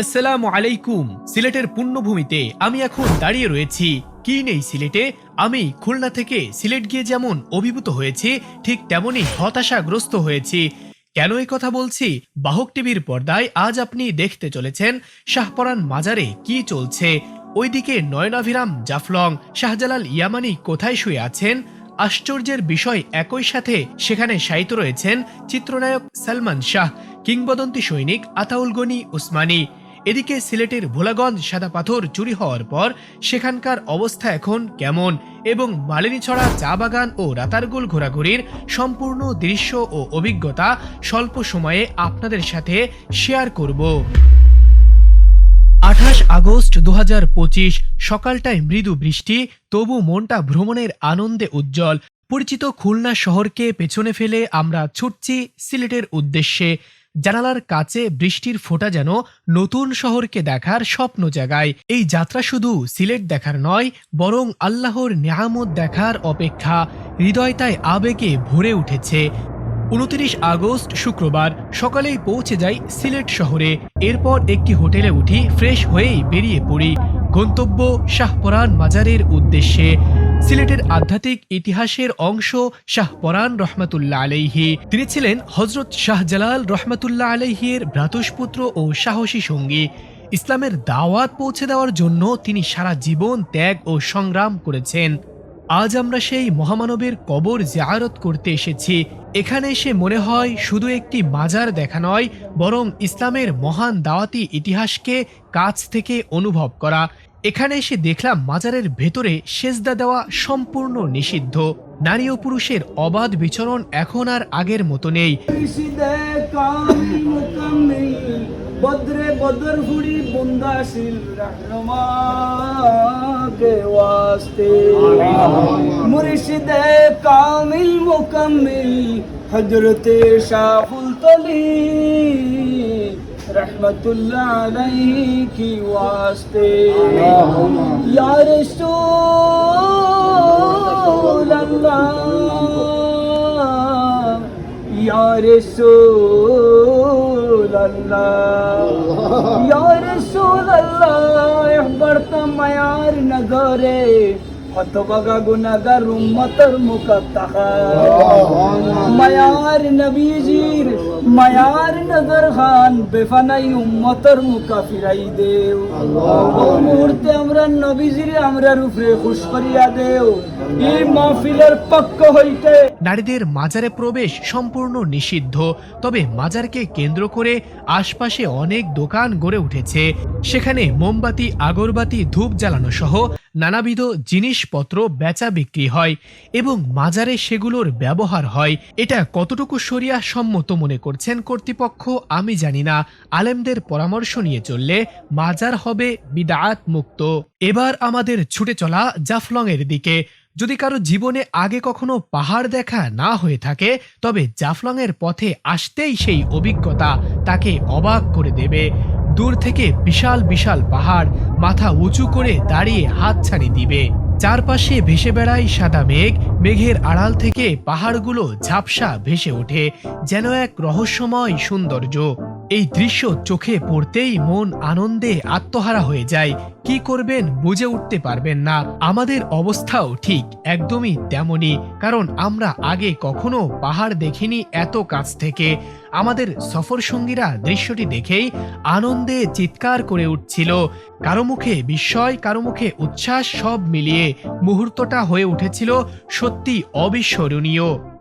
আসসালামু আলাইকুম। সিলেটের পুণ্যভূমিতে আমি এখন দাঁড়িয়ে রয়েছি। কি নেই সিলেটে? আমি খুলনা থেকে সিলেট গিয়ে যেমন অভিভূত হয়েছি, ঠিক তেমনই হতাশাগ্রস্ত হয়েছি। কেন এই কথা বলছি? বাহক টিভির পর্দায় আজ আপনি দেখতে চলেছেন শাহপরান মাজারে কি চলছে। ওইদিকে নয়নাভিরাম জাফলং, শাহজালাল ইয়ামানি কোথায় শুয়ে আছেন? আশ্চর্যের বিষয় একই সাথে সেখানে শায়িত রয়েছেন চিত্রনায়ক সালমান শাহ, কিংবদন্তি সৈনিক আতাউল গনি উসমানী। এদিকে সিলেটের ভোলাগঞ্জ সাদা পাথর চুরি হওয়ার পর সেখানকার অবস্থা এখন কেমন এবং মালিনীছড়া চা বাগান ও রাতারগুল ঘোরাঘুরির সম্পূর্ণ দৃশ্য ও অভিজ্ঞতা স্বল্প সময়ে আপনাদের সাথে শেয়ার করব। আঠাশ আগস্ট দু হাজার পঁচিশ, সকালটায় মৃদু বৃষ্টি, তবু মনটা ভ্রমণের আনন্দে উজ্জ্বল। পরিচিত খুলনা শহরকে পেছনে ফেলে আমরা ছুটছি সিলেটের উদ্দেশ্যে। জানালার কাছে বৃষ্টির ফোঁটা যেন নতুন শহরকে দেখার স্বপ্ন জাগায়। এই যাত্রা শুধু সিলেট দেখার নয়, বরং আল্লাহর নেয়ামত দেখার অপেক্ষা হৃদয়তায় আবেগে ভরে উঠেছে। উনত্রিশ আগস্ট শুক্রবার সকালেই পৌঁছে যাই সিলেট শহরে। এরপর একটি হোটেলে উঠি, ফ্রেশ হয়েই বেরিয়ে পড়ি। গন্তব্য শাহপরান মাজারের উদ্দেশ্যে। সিলেটের আধ্যাত্মিক ইতিহাসের অংশ শাহ পরান রহমাতুল্লাহ আলাইহি। তিনি ছিলেন হজরত শাহজালাল রহমাতুল্লাহ আলাইহির ভ্রাতুষ্পুত্র ও সাহসী সঙ্গী। ইসলামের দাওয়াত পৌঁছে দেওয়ার জন্য তিনি সারা জীবন ত্যাগ ও সংগ্রাম করেছেন। আজ আমরা সেই মহামানবের কবর জিয়ারত করতে এসেছি। এখানে এসে মনে হয় শুধু একটি মাজার দেখা নয়, বরং ইসলামের মহান দাওয়াতি ইতিহাসকে কাছ থেকে অনুভব করা। এখানে এসে দেখলাম মাজারের ভেতরে সেজদা দেওয়া সম্পূর্ণ নিষিদ্ধ। নারী ও পুরুষের অবাধ বিচরণ এখন আর আগের মতো নেই। বদ্রে বদর হুড়ি বুন্দাশিল কে ওয়াস্তে। মুর্শিদে কামিল মুকম্মিল হজরতে শাহুল তলি রহমতুল্লাহ আলাইহি কি ওয়াস্তে ইয়া রাসূল আল্লাহ رسول اللہ یا رسول اللہ بڑھتا معیار نہ گرے গুনাগার মায়ার নবীজির মায়ার নগর খান বেফানাই দেও। ও মুহূর্তে আমরা নবীজির খুশ করিয়া দেও। এই মাহফিলের পক্ষ হইতে নারীদের মাজারে প্রবেশ সম্পূর্ণ নিষিদ্ধ। তবে মাজারকে কেন্দ্র করে আশপাশে অনেক দোকান গড়ে উঠেছে। সেখানে মোমবাতি, আগরবাতি, ধূপ জ্বালানো সহ নানাবিধ জিনিসপত্র বেচা বিক্রি হয় এবং মাজারে সেগুলোর ব্যবহার হয়। এটা কতটুকু সরিয়া সম্মত মনে করছেন কর্তৃপক্ষ, আমি জানি না। আলেমদের পরামর্শ নিয়ে চললে মাজার হবে বিদাত মুক্ত। এবার আমাদের ছুটে চলা জাফলং এর দিকে। যদি কারও জীবনে আগে কখনো পাহাড় দেখা না হয়ে থাকে, তবে জাফলং এর পথে আসতেই সেই অভিজ্ঞতা তাকে অবাক করে দেবে। দূর থেকে বিশাল বিশাল পাহাড় মাথা উঁচু করে দাঁড়িয়ে হাত হাতছানি দিবে। চারপাশে ভেসে বেড়ায় সাদা মেঘ, মেঘের আড়াল থেকে পাহাড়গুলো ঝাপসা ভেসে ওঠে, যেন এক রহস্যময় সৌন্দর্য। এই দৃশ্য চোখে পড়তেই মন আনন্দে আত্মহারা হয়ে যায়। কি করবেন বুঝে উঠতে পারবেন না। আমাদের অবস্থাও ঠিক, একদমই তেমনই। কারণ আমরা আগে কখনো পাহাড় দেখিনি এত কাছ থেকে। আমাদের সফর সঙ্গীরা দৃশ্যটি দেখেই আনন্দে চিৎকার করে উঠছিল। কারও মুখে বিস্ময়, কারও মুখে উচ্ছ্বাস সব মিলিয়ে মুহূর্তটা হয়ে উঠেছিল সত্যি অবিস্মরণীয়।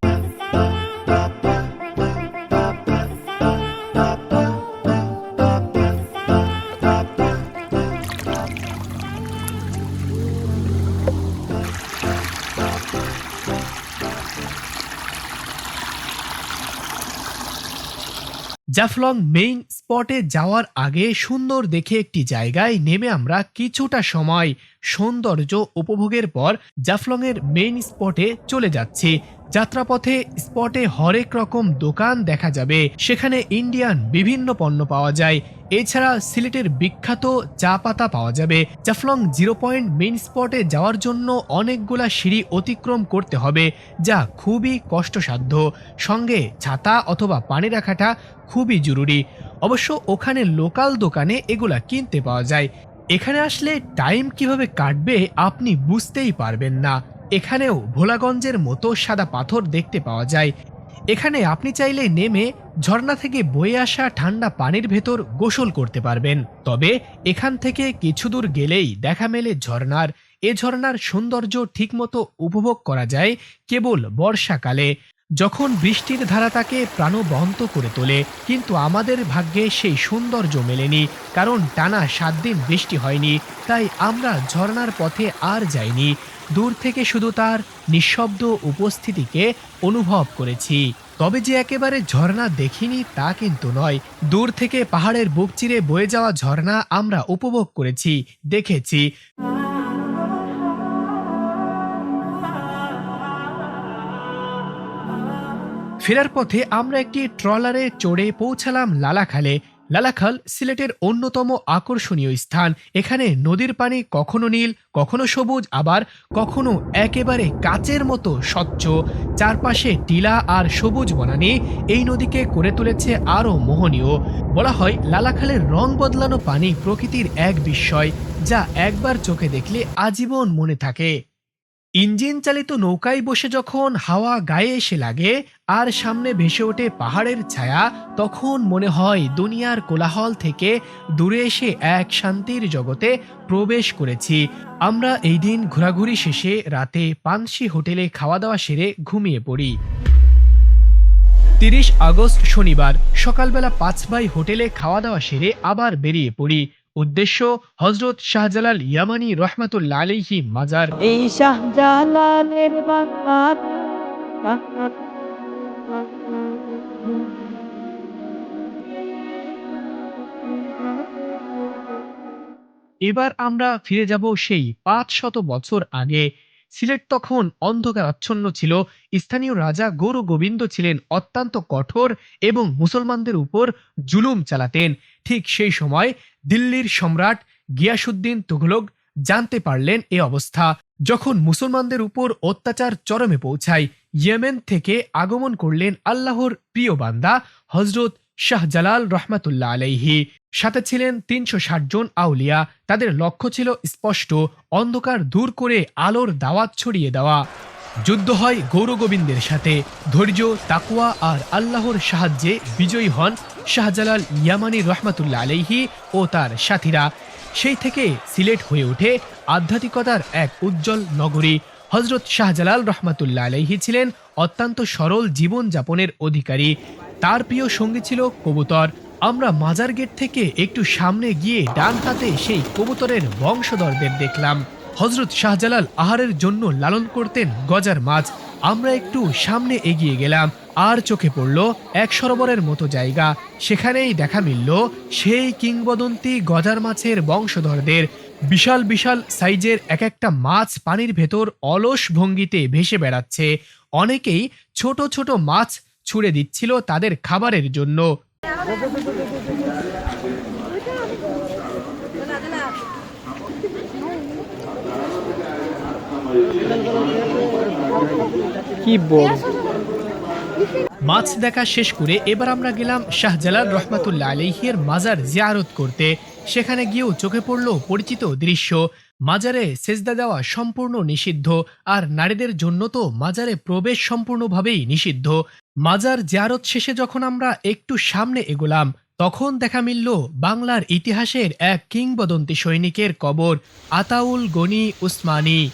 জাফলং মেইন স্পটে যাওয়ার আগে সুন্দর দেখে একটি জায়গায় নেমে আমরা কিছুটা সময় সৌন্দর্য উপভোগের পর জাফলংয়ের মেইন স্পটে চলে যাচ্ছি। যাত্রাপথে স্পটে হরেক রকম দোকান দেখা যাবে। সেখানে ইন্ডিয়ান বিভিন্ন পণ্য পাওয়া যায়। এছাড়া সিলেটের বিখ্যাত চা পাতা পাওয়া যাবে। জাফলং জিরো পয়েন্ট মেইন স্পটে যাওয়ার জন্য অনেকগুলা সিঁড়ি অতিক্রম করতে হবে, যা খুবই কষ্টসাধ্য। সঙ্গে ছাতা অথবা পানি রাখাটা খুবই জরুরি। অবশ্য ওখানে লোকাল দোকানে এগুলা কিনতে পাওয়া যায়। এখানে আসলে টাইম কীভাবে কাটবে আপনি বুঝতেই পারবেন না। এখানেও ভোলাগঞ্জের মতো সাদা পাথর দেখতে পাওয়া যায়। এখানে আপনি চাইলে নেমে ঝর্ণা থেকে বয়ে আসা ঠান্ডা পানির ভেতর গোসল করতে পারবেন। তবে এখান থেকে কিছু দূর গেলেই দেখা মেলে ঝর্ণার। এ ঝর্ণার সৌন্দর্য ঠিকমতো উপভোগ করা যায় কেবল বর্ষাকালে। যখন বৃষ্টির ধারা তাকে প্রাণবন্ত করে তোলে, কিন্তু আমাদের ভাগ্যে সেই সৌন্দর্য মেলেনি, কারণ টানা সাত দিন বৃষ্টি হয়নি, তাই আমরা ঝর্ণার পথে আর যাইনি। দূর থেকে শুধু তার নিঃশব্দ উপস্থিতিকে অনুভব করেছি। তবে যে একেবারে ঝর্ণা দেখিনি তা কিন্তু নয়। দূর থেকে পাহাড়ের বুক চিরে বয়ে যাওয়া ঝর্ণা আমরা উপভোগ করেছি, দেখেছি। ফেরার পথে আমরা একটি ট্রলারে চড়ে পৌঁছালাম লালাখালে। লালাখাল সিলেটের অন্যতম আকর্ষণীয় স্থান। এখানে নদীর পানি কখনো নীল, কখনো সবুজ, আবার কখনো একেবারে কাচের মতো স্বচ্ছ। চারপাশে টিলা আর সবুজ বনানি, এই নদীকে করে তুলেছে আরও মোহনীয়। বলা হয় লালাখালের রং বদলানো পানি প্রকৃতির এক বিস্ময়, যা একবার চোখে দেখলে আজীবন মনে থাকে। ইঞ্জিন চালিত নৌকায় বসে যখন হাওয়া গায়ে এসে লাগে আর সামনে ভেসে ওঠে পাহাড়ের ছায়া, তখন মনে হয় দুনিয়ার কোলাহল থেকে দূরে এসে এক শান্তির জগতে প্রবেশ করেছি। আমরা এই দিন ঘোরাঘুরি শেষে রাতে পানসি হোটেলে খাওয়া দাওয়া সেরে ঘুমিয়ে পড়ি। তিরিশ আগস্ট শনিবার, সকালবেলা পাঁচ বাই হোটেলে খাওয়া দাওয়া সেরে আবার বেরিয়ে পড়ি। উদ্দেশ্য হজরত শাহজালাল ইয়ামানি রহমাতুল্লা আলহি মাজার। এই শাহজালালের এবার আমরা ফিরে যাব সেই পাঁচ শত বছর আগে। সিলেট তখন অন্ধকারাচ্ছন্ন ছিল। স্থানীয় রাজা গৌর গোবিন্দ ছিলেন অত্যন্ত কঠোর এবং মুসলমানদের উপর জুলুম চালাতেন। ঠিক সেই সময় দিল্লির সম্রাট গিয়াসুদ্দিন তুঘলক জানতে পারলেন এ অবস্থা। যখন মুসলমানদের উপর অত্যাচার চরমে পৌঁছায়, ইয়েমেন থেকে আগমন করলেন আল্লাহর প্রিয় বান্দা হজরত শাহজালাল রহমাতুল্লাহ আলাইহি। সাথে ছিলেন তিনশো ষাট জন আউলিয়া। তাদের লক্ষ্য ছিল স্পষ্ট, অন্ধকার দূর করে আলোর দাওয়াত ছড়িয়ে দেওয়া। যুদ্ধ হয় গৌরগোবিন্দের সাথে। ধৈর্য তাকুয়া আর আল্লাহর সাহায্যে বিজয়ী হন শাহজালাল ইয়ামানি রহমাতুল্লাহ আলাইহি ও তার সাথীরা। সেই থেকে সিলেট হয়ে ওঠে আধ্যাত্মিকতার এক উজ্জ্বল নগরী। হজরত শাহজালাল রহমাতুল্লাহ আলাইহি ছিলেন অত্যন্ত সরল জীবনযাপনের অধিকারী। তার প্রিয় সঙ্গী ছিল কবুতর। আমরা মাজার গেট থেকে একটু সামনে গিয়ে ডান হাতে সেই কবুতরের বংশধরদের দেখলাম। হজরত শাহজালাল আহারের জন্য লালন করতেন গজার মাছ। আমরা একটু সামনে এগিয়ে গেলাম, আর চোখে পড়ল এক সরোবরের মতো জায়গা। সেখানেই দেখা মিলল সেই কিংবদন্তি গজার মাছের বংশধরদের। বিশাল বিশাল সাইজের এক একটা মাছ পানির ভেতর অলস ভঙ্গিতে ভেসে বেড়াচ্ছে। অনেকেই ছোট ছোট মাছ ছুড়ে দিচ্ছিল তাদের খাবারের জন্য। কি বল? মাছ দেখা শেষ করে এবার আমরা গেলাম শাহজালাল রহমাতুল্লাহ আলহির মাজার জিয়ারত করতে। সেখানে গিয়েও চোখে পড়ল পরিচিত দৃশ্য। মাজারে সেজদা দেওয়া সম্পূর্ণ নিষিদ্ধ আর নারীদের জন্য তো মাজারে প্রবেশ সম্পূর্ণভাবেই নিষিদ্ধ। মাজার জিয়ারত শেষে যখন আমরা একটু সামনে এগোলাম, তখন দেখা মিলল বাংলার ইতিহাসের এক কিংবদন্তি সৈনিকের কবর, আতাউল গনি উসমানী।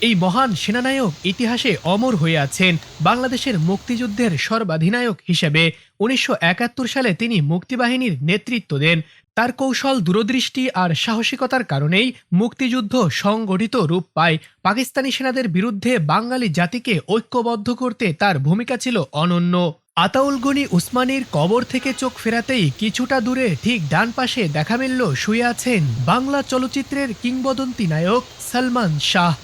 এই মহান সেনানায়ক ইতিহাসে অমর হয়ে আছেন বাংলাদেশের মুক্তিযুদ্ধের সর্বাধিনায়ক হিসেবে। উনিশশো একাত্তর সালে তিনি মুক্তিবাহিনীর নেতৃত্ব দেন। তার কৌশল, দূরদৃষ্টি আর সাহসিকতার কারণেই মুক্তিযুদ্ধ সংগঠিত রূপ পায়। পাকিস্তানি সেনাদের বিরুদ্ধে বাঙালি জাতিকে ঐক্যবদ্ধ করতে তার ভূমিকা ছিল অনন্য। আতাউল গনি উসমানীর কবর থেকে চোখ ফেরাতেই কিছুটা দূরে ঠিক ডান পাশে দেখা মিলল শুয়ে আছেন বাংলা চলচ্চিত্রের কিংবদন্তি নায়ক সলমান শাহ।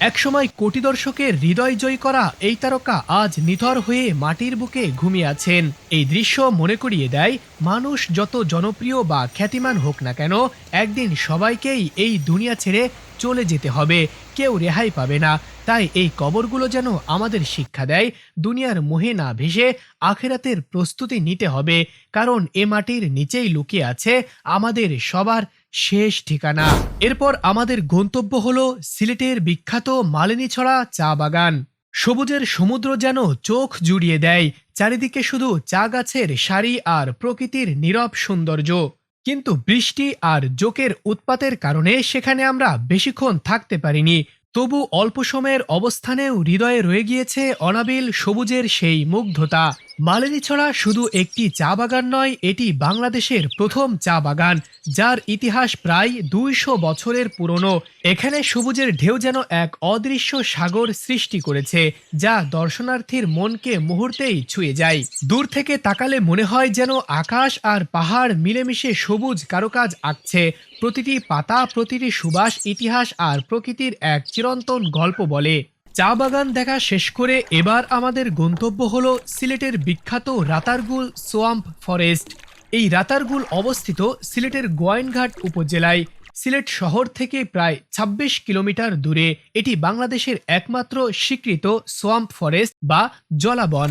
একসময় কোটি দর্শকের হৃদয় জয় করা এই তারকা আজ নিথর হয়ে মাটির বুকে ঘুমিয়ে আছেন। এই দৃশ্য মনে করিয়ে দেয়, মানুষ যত জনপ্রিয় বা খ্যাতিমান হোক না কেন, একদিন সবাইকেই এই দুনিয়া ছেড়ে চলে যেতে হবে। কেউ রেহাই পাবে না। তাই এই কবরগুলো যেন আমাদের শিক্ষা দেয়, দুনিয়ার মোহে না ভেসে আখেরাতের প্রস্তুতি নিতে হবে। কারণ এ মাটির নিচেই লুকিয়ে আছে আমাদের সবার শেষ ঠিকানা। এরপর আমাদের গন্তব্য হল সিলেটের বিখ্যাত মালিনীছড়া চা বাগান। সবুজের সমুদ্র যেন চোখ জুড়িয়ে দেয়, চারিদিকে শুধু চা গাছের সারি আর প্রকৃতির নীরব সৌন্দর্য। কিন্তু বৃষ্টি আর জোকের উৎপাতের কারণে সেখানে আমরা বেশিক্ষণ থাকতে পারিনি, তবু অল্প সময়ের অবস্থানেও হৃদয়ে রয়ে গিয়েছে অনাবিল সবুজের সেই মুগ্ধতা। মালিনীছড়া শুধু একটি চা বাগান নয়, এটি বাংলাদেশের প্রথম চা বাগান, যার ইতিহাস প্রায় দুইশো বছরের পুরনো। এখানে সবুজের ঢেউ যেন এক অদৃশ্য সাগর সৃষ্টি করেছে, যা দর্শনার্থীর মনকে মুহূর্তেই ছুঁয়ে যায়। দূর থেকে তাকালে মনে হয় যেন আকাশ আর পাহাড় মিলেমিশে সবুজ কারুকাজ আঁকছে। প্রতিটি পাতা, প্রতিটি সুবাস, ইতিহাস আর প্রকৃতির এক চিরন্তন গল্প বলে। চা বাগান দেখা শেষ করে এবার আমাদের গন্তব্য হল সিলেটের বিখ্যাত রাতারগুল সোয়াম্প ফরেস্ট। এই রাতারগুল অবস্থিত সিলেটের গোয়াইনঘাট উপজেলায়। সিলেট শহর থেকে প্রায় ২৬ কিলোমিটার দূরে। এটি বাংলাদেশের একমাত্র স্বীকৃত সোয়াম্প ফরেস্ট বা জলাবন।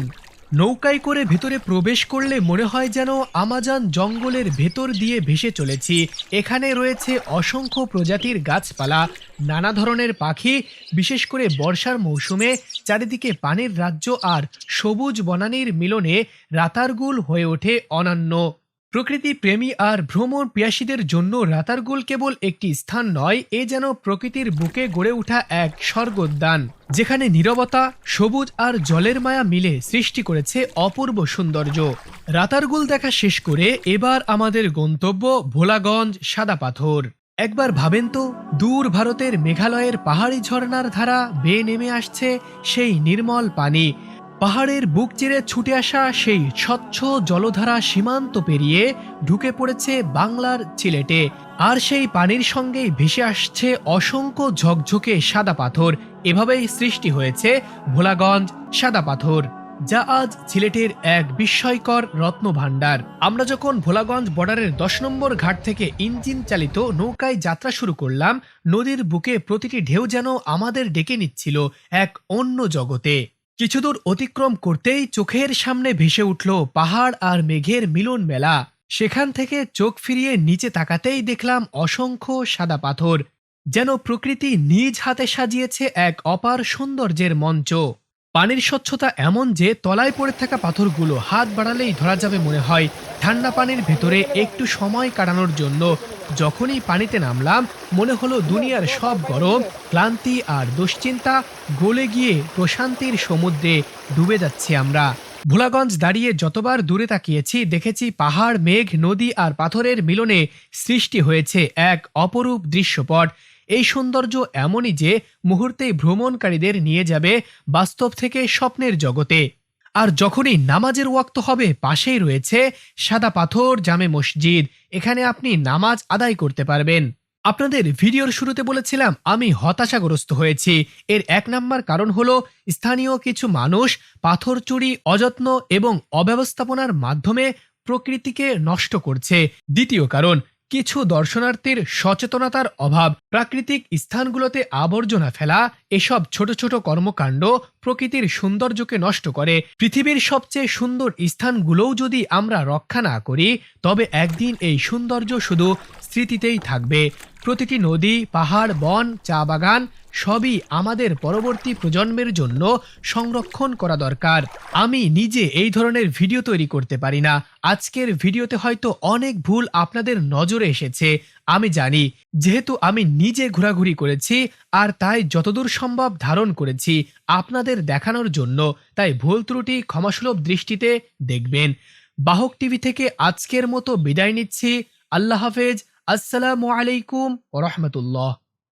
নৌকায় করে ভেতরে প্রবেশ করলে মনে হয় যেন আমাজন জঙ্গলের ভেতর দিয়ে ভেসে চলেছি। এখানে রয়েছে অসংখ্য প্রজাতির গাছপালা, নানা ধরনের পাখি, বিশেষ করে বর্ষার মৌসুমে চারিদিকে পানির রাজ্য আর সবুজ বনানীর মিলনে রাতারগুল হয়ে ওঠে অনন্য। প্রকৃতি প্রেমী আর ভ্রমণ পিয়াসীদের জন্য রাতারগুল কেবল একটি স্থান নয়, এ যেন প্রকৃতির বুকে গড়ে ওঠা এক স্বর্গোদ্যান, যেখানে নীরবতা, সবুজ আর জলের মায়া মিলে সৃষ্টি করেছে অপূর্ব সৌন্দর্য। রাতারগুল দেখা শেষ করে এবার আমাদের গন্তব্য ভোলাগঞ্জ সাদা পাথর একবার ভাবেন তো, দূর ভারতের মেঘালয়ের পাহাড়ি ঝর্ণার ধারা বেয়ে নেমে আসছে সেই নির্মল পানি। পাহাড়ের বুক চিরে ছুটে আসা সেই স্বচ্ছ জলধারা সীমান্ত পেরিয়ে ঢুকে পড়েছে বাংলার সিলেটে আর সেই পানির সঙ্গেই ভেসে আসছে অসংখ্য ঝকঝকে সাদা পাথর। এভাবেই সৃষ্টি হয়েছে ভোলাগঞ্জ সাদা পাথর, যা আজ সিলেটের এক বিস্ময়কর রত্ন ভাণ্ডার। আমরা যখন ভোলাগঞ্জ বর্ডারের দশ নম্বর ঘাট থেকে ইঞ্জিন চালিত নৌকায় যাত্রা শুরু করলাম, নদীর বুকে প্রতিটি ঢেউ যেন আমাদের ডেকে নিচ্ছিল এক অন্য জগতে। কিছুদূর অতিক্রম করতেই চোখের সামনে ভেসে উঠল পাহাড় আর মেঘের মিলন মেলা। সেখান থেকে চোখ ফিরিয়ে নিচে তাকাতেই দেখলাম অসংখ্য সাদা পাথর, যেন প্রকৃতি নিজ হাতে সাজিয়েছে এক অপার সৌন্দর্যের মঞ্চ। পানির স্বচ্ছতা এমন যে তলায় পড়ে থাকা পাথরগুলো হাত বাড়ালেই ধরা যাবে মনে হয়। ঠান্ডা পানির ভেতরে একটু সময় কাটানোর জন্য যখনই পানিতে নামলাম, মনে হলো দুনিয়ার সব গরম, ক্লান্তি আর দুশ্চিন্তা গলে গিয়ে প্রশান্তির সমুদ্রে ডুবে যাচ্ছি আমরা। ভোলাগঞ্জ দাঁড়িয়ে যতবার দূরে তাকিয়েছি, দেখেছি পাহাড়, মেঘ, নদী আর পাথরের মিলনে সৃষ্টি হয়েছে এক অপরূপ দৃশ্যপট। এই সৌন্দর্য এমনই যে মুহূর্তেই ভ্রমণকারীদের নিয়ে যাবে বাস্তব থেকে স্বপ্নের জগতে। আর যখনই নামাজের ওয়াক্ত হবে, পাশেই রয়েছে সাদা পাথর, জামে মসজিদ। এখানে আপনি নামাজ আদায় করতে পারবেন। আপনাদের ভিডিওর শুরুতে বলেছিলাম, আমি হতাশাগ্রস্ত হয়েছি। এর এক নাম্বার কারণ হলো, স্থানীয় কিছু মানুষ পাথর চুরি, অযত্ন এবং অব্যবস্থাপনার মাধ্যমে প্রকৃতিকে নষ্ট করছে। দ্বিতীয় কারণ কিছু দর্শনার্থীর সচেতনতার অভাব, প্রাকৃতিক স্থানগুলোতে আবর্জনা ফেলা, এসব ছোট ছোট কর্মকাণ্ড প্রকৃতির সৌন্দর্যকে নষ্ট করে। পৃথিবীর সবচেয়ে সুন্দর স্থানগুলোও যদি আমরা রক্ষা না করি, তবে একদিন এই সৌন্দর্য শুধু স্মৃতিতেই থাকবে। প্রতিটি নদী, পাহাড়, বন, চা বাগান সবই আমাদের পরবর্তী প্রজন্মের জন্য সংরক্ষণ করা দরকার। আমি নিজে এই ধরনের ভিডিও তৈরি করতে পারি না। আজকের ভিডিওতে হয়তো অনেক ভুল আপনাদের নজরে এসেছে, আমি জানি। যেহেতু আমি নিজে ঘোরাঘুরি করেছি, আর তাই যতদূর সম্ভব ধারণ করেছি আপনাদের দেখানোর জন্য, তাই ভুল ত্রুটি ক্ষমাসুলভ দৃষ্টিতে দেখবেন। বাহক টিভি থেকে আজকের মতো বিদায় নিচ্ছি। আল্লাহ হাফেজ। আসসালামু আলাইকুম রহমতুল্লাহ।